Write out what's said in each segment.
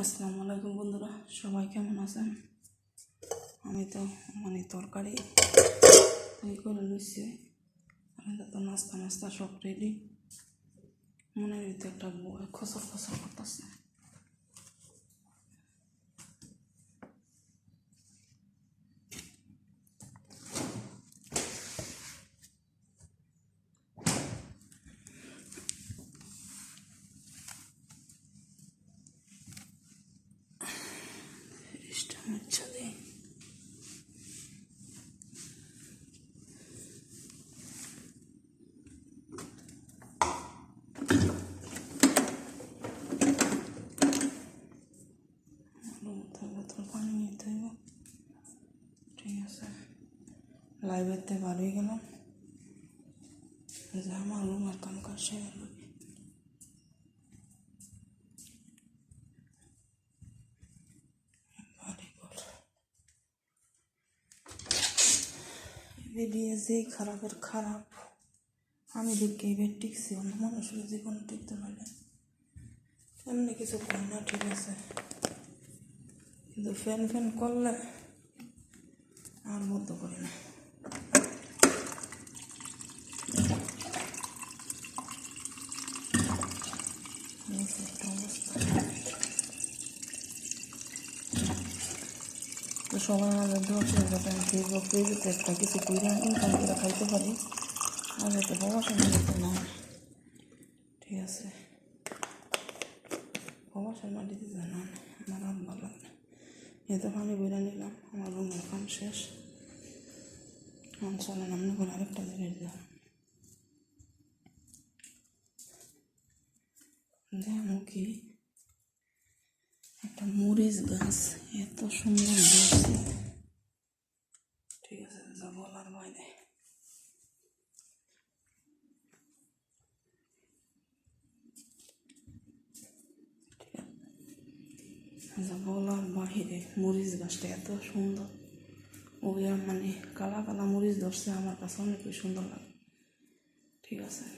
আসসালামু আলাইকুম বন্ধুরা, সবাই কেমন আছেন? আমি তো মানে তরকারি তৈরি করে নিচ্ছি আমি তো নাস্তা নাস্তা সব রেডি মনে ভিতরে একটা খসর খসর করতেছে। ঠিক আছে লাইব্রেরিতে বার হয়ে গেলাম যে আমার রুমের কাম কাজ বেরিয়ে যেই খারাপের খারাপ। আমি দেখি এবার টিকছি, অন্য মানুষের জীবন টিকতে পারে এমনি কিছু করি না, ঠিক আছে। কিন্তু ফ্যান ফ্যান করলে আর বদ্ধ করি না। অবস্থা। তো সবাই আমাদের ধরছে যাতে আমি ফেসবুক পেজেতে একটা কিছু করে ইনকাম করে খাইতে পারি। আর যাতে বাবা সঙ্গে যেতে না ঠিক আছে। বাবা শর্মা দিতে জানা আমার আর ভালো লাগে না। এই তো পানি বেড়ে নিলাম, আমার রুমের কাম শেষ। এখন চলেন আপনি করে আরেকটা জিনিস দেখ দেখো কি মরিচ গাছ, এত সুন্দর ধরছে ঠিক আছে, যা বলার বাইরে। বলার বাহিরে মরিচ গাছটা এত সুন্দর। ওই মানে কালা কালা মরিচ ধরছে, আমার কাছে অনেক সুন্দর লাগে। ঠিক আছে।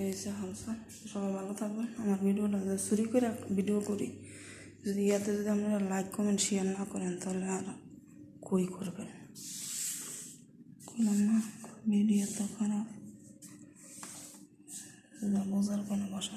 এই যে হালসা সবাই ভালো থাকবেন। আমার ভিডিওটা যদি চুরি করে ভিডিও করি, যদি ইয়াতে যদি আপনারা লাইক কমেন্ট শেয়ার না করেন, তাহলে আর কই করবেন? করলাম না ভিডিও তো খারাপ। বোঝার কোনো ভাষা।